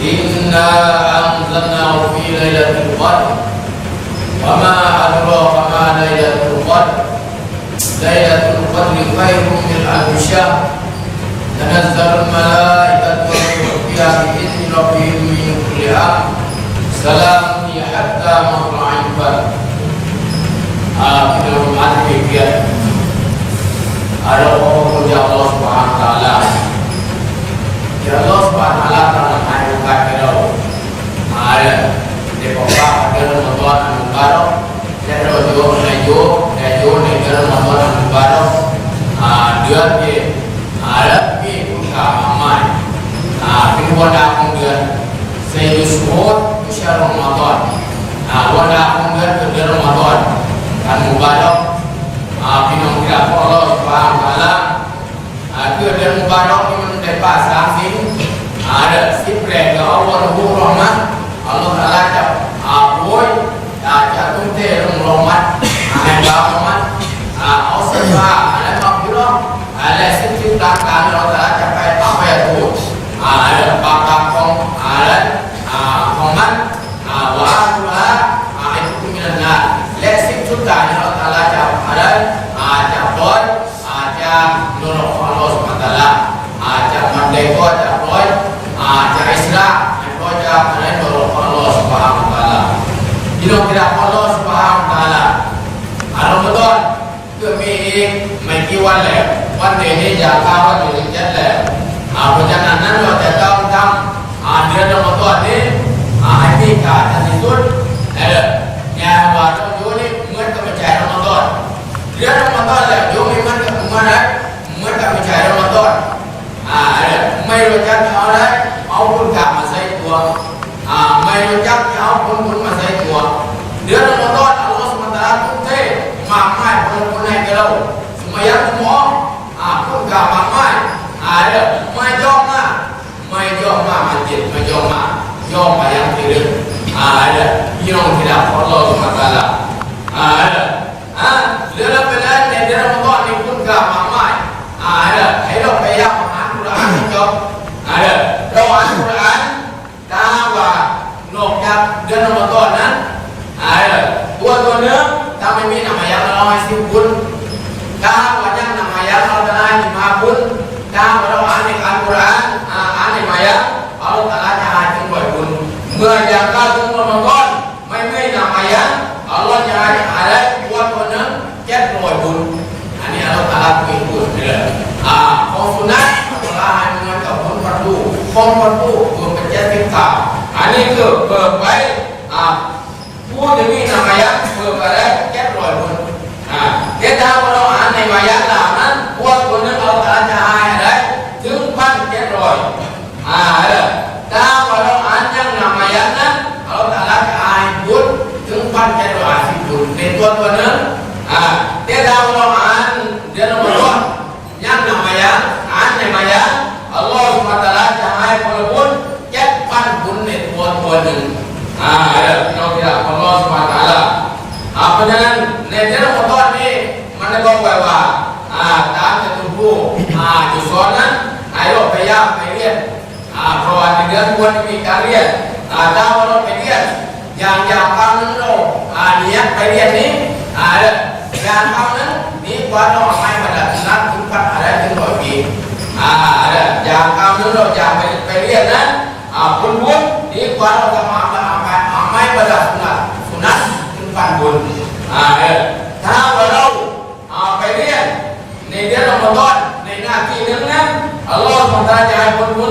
إنا أنزلناه في ليلة القدر. وما أدراك ما ليلة القدر. ليلة القدر خير من ألف شهر. تنزل الملائكة والروح فيها بإذن ربهم من كل أمر. سلام هي حتى مطلع الفجر Kita hormati kegiatan Ada orang kerja Allah Subhanahu Taala Ya Allah Dan menuju Menuju negara Ramadan yang Mubarak Dia di Ada di Buka Aman Ini wanda akong dia Saya disebut Usia Ramadan Wanda akong dia Kerja Ramadan Kan Mubarak Pinong kira Allah Subhanahu Wa Taala Itu dia Mubarak Ini menjadi pasang sini ada si prega Allah Nabi วันแหละวันเดนี้จะก้าวไปาอยู่อย่างนั้นแหละอ่าเพราะฉะนั้นเราจะต้องทำอ่าเดือนรอมาตัวนี้ให้มีการทันที่สุดเอออย่าว่าเราอยู่นี่เหมือนกับม่ใช่รอมตัวเดือนรอมฎอนแหละอยู่ไม่มือนกับเหมือนะเหมือนกับม่ใช่รอมตัวอ่าเออไม่รู้จักเอาอะไรเอาบุญกรรมมาใส่ตัวอ่าไม่รู้จักเอาผลบุญมาใส่ตัวเดือนรอมาตัวเราสมัควะตะอาลาทุ่มเทมากมายผลบุญให้แก่เรา ไม่ยอมหมออ่าคนกลับมาไม่อ่าเด้อไม่ยอมนะไม่ยอมมาเจ็บไม่ยอมมายอมไปยังที่เดิมอ่าเด้อพี่น้องที่รักขอรับมาตลอดอ่าเด้ออ่าเรื่องเป็นอะไรเดี๋ยวเราต้องมีคนกลับมาไม่อ่าเด้อให้เราไปยังหาธุระที่จบอ่าเด้อระหว่างธุระ แล้วบวชคนนั้นแก้หน่วยบุญอันนี้เราตาลาคุยพูดไปเละอ่าของสุนัขลายมันกับคนประตูคนประตูบุญเป็นแจ้ทิพตาอันนี้คือเปิดไว้อ่าผู้ที่มีนามายะเปิดไปแล้วแก้หน่วยบุญอ่าแก้ดาวเราอ่านในมายะเหล่านั้นบวชคนนั้นเราตาลาจะให้ยอะไรถึงพันแก้หน่วย dua-duanya ah tidak an dia nomor dua. Yang namanya an namanya Allah SWT cahaya walaupun cepat bunit dua-duanya ah ya kalau tidak Allah SWT apa dan dia nomor dua ni mana kau bawa ah tak tertumpu ah jusonan ayo payah payah ah kawan dia buat ini ah, kalian ada orang payah อย่างอย่างความนั้นโลกอ่าเนี้ยไปเรียนนี้อ่าเลยงานคำนั้นนี้ควราน้องให้มาดัดวนับถึงพันอะไรถึงร้อยปีอ่าเลยอย่างความนั้นโลกอย่างไปไปเรียนนะอ่าคุณบุญนี้ควราเอาจะมะจะมาไปเอาไม้ประดัดสุนัถึงนัขถึงพันบุญอ่าเลยถ้าว่าเราเอาไปเรียนในเดือนรอมฎอนในหน้าที่นั้นนะอัลลอฮฺของตาจะให้คนบุญ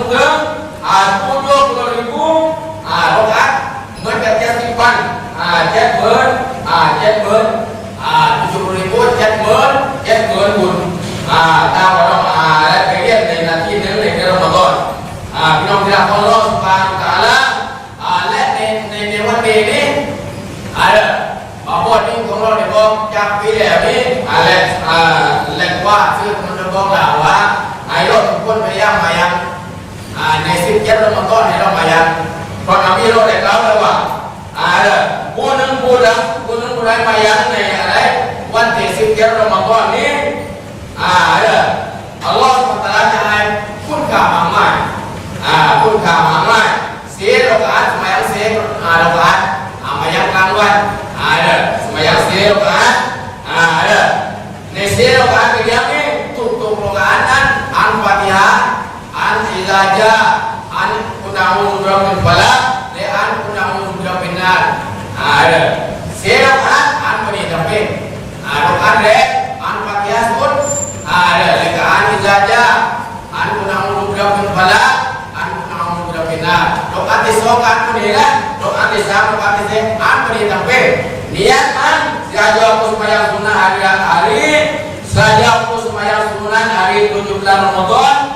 กับเจ็ดสิบพันอ่าเจ็ดหมื่นอ่าเจ็ดหมื่นอ่าจุริบูเจ็ดหมื่นเจ็ดหมื่นบุญอ่าถ้าว่าเราอ่าได้ไปเรียนในหน้าที่หนึ่งในเดือนรอมฎอนอ่าพี่น้องที่รักของอัลลอ ada. Gunung budak gunung mayat ya, eh? bayang nih ada wan tesip dia ramadan ni. Ada. Allah SWT jangan pun kamamai ah pun kamamai si rokaat semayang si ah, rokaat amayang ah, kanwan ada. Semayang si rokaat ah, ada. Nih si ke yang ni tutup rokaat an an fatihah an ilaja an undangun undangun balak ada. Silakan Anthony Dapin. Pun ada saja aku semayang hari hari, saja aku semayang hari tujuh Ramadan.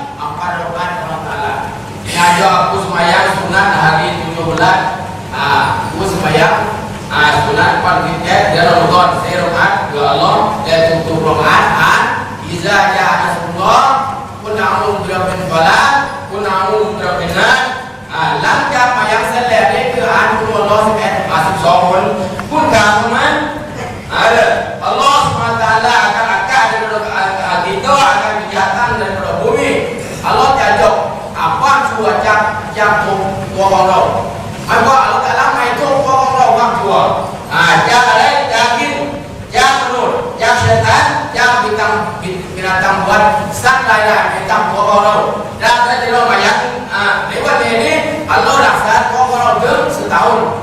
Allahul pun ada Allah SWT akan akan dan itu akan kejahatan dan bumi Allah cocok apa cuaca yang kokono apa Allah dalam itu kokono waktu ada lain daging yang menurut yang setan yang bintang binatang buat sang layak bintang kokono dan ada rumah yang lewat ini Allah dasar kokono setahun.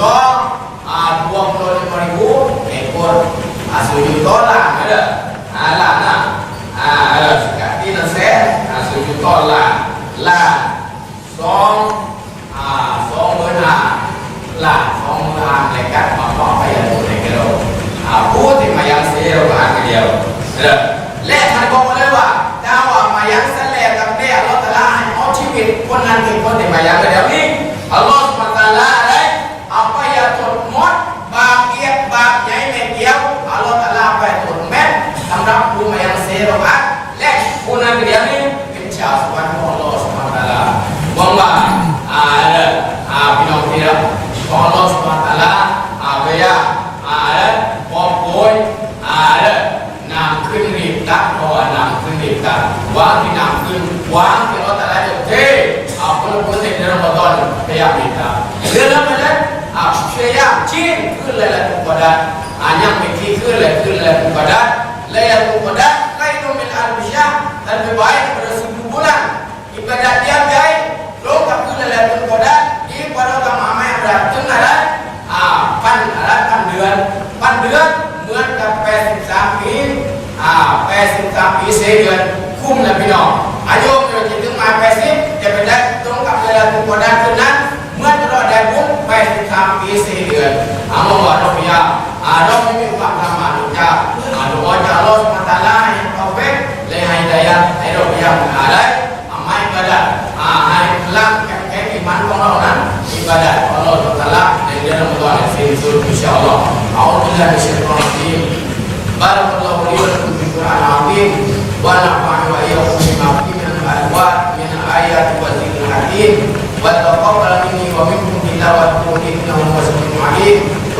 ah sujudo ah dua puluh lima ribu ekor ah sujudo lah ada ah lah nah ah ada sekali nasi ah sujudo lah lah song ah song benar lah song benar lekat apa apa yang boleh kira ah putih mayang sihir ah dia ada และท่านบอกมาเลยว่าดาวมายังเสลกับเดียเราแต่ละให้เอาชีวิตคนนั้นเป็นคนที่มายังเดี๋ยวนี้ Hei, apa saya minta. Dalam? Aku saya baik bulan ini pada ah pan panduan panduan sapi ah sapi kum lebih nong. Ayo kita tengah pesin 너무 많이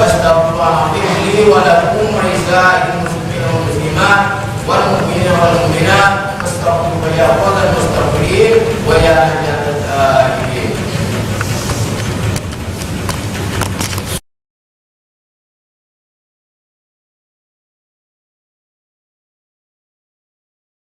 Wa'alaikumsalam. Wa'alaikumsalam. Wa'alaikumsalam. Wa'alaikumsalam. Wa'alaikumsalam. Wa'alaikumsalam. Wa'alaikumsalam. Wa'alaikumsalam. Wa'alaikumsalam. Wa'alaikumsalam. Wa'alaikumsalam. Wa'alaikumsalam.